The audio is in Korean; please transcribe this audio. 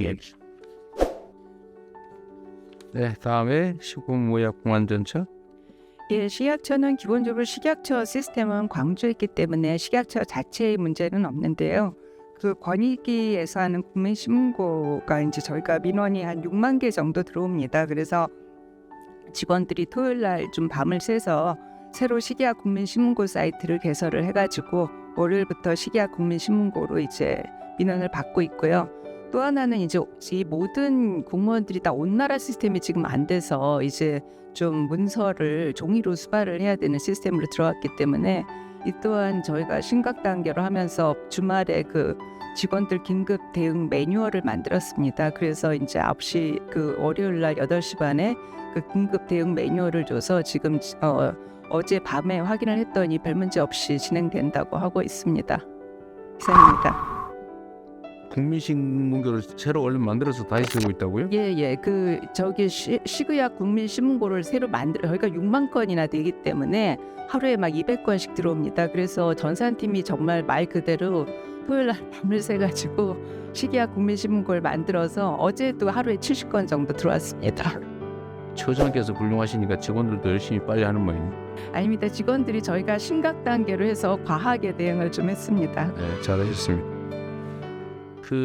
예. 네, 다음에 시공모약 공안전처. 예, 식약처는 기본적으로 식약처 시스템은 광주에 있기 때문에 식약처 자체의 문제는 없는데요. 그 권익위에서 하는 국민 신고가 이제 저희가 민원이 한 6만 개 정도 들어옵니다. 그래서 직원들이 토요일 날 좀 밤을 새서 새로 식약 국민 신문고 사이트를 개설을 해가지고 월요일부터 식약 국민 신문고로 이제 민원을 받고 있고요. 또 하나는 이제 이 모든 공무원들이 다 온나라 시스템이 지금 안 돼서 이제 좀 문서를 종이로 수발을 해야 되는 시스템으로 들어왔기 때문에 이 또한 저희가 심각 단계로 하면서 주말에 그 직원들 긴급 대응 매뉴얼을 만들었습니다. 그래서 이제 9시 그 월요일 날 8시 반에 그 긴급 대응 매뉴얼을 줘서 지금 어, 어제 밤에 확인을 했더니 별 문제 없이 진행된다고 하고 있습니다. 이상입니다. 국민신문고를 새로 얼른 만들어서 다시 쓰고 있다고요? 예, 예. 그 저기 시, 식의약 국민 신문고를 새로 만들어 저희가 6만 건이나 되기 때문에 하루에 막 200건씩 들어옵니다. 그래서 전산팀이 정말 말 그대로 토요일 날 밤을 새 가지고 식의약 국민 신문고를 만들어서 어제도 하루에 70건 정도 들어왔습니다. 처장께서 훌륭하시니까 직원들도 열심히 빨리 하는 모양. 아닙니다. 직원들이 저희가 심각 단계로 해서 과하게 대응을 좀 했습니다. 네, 잘하셨습니다.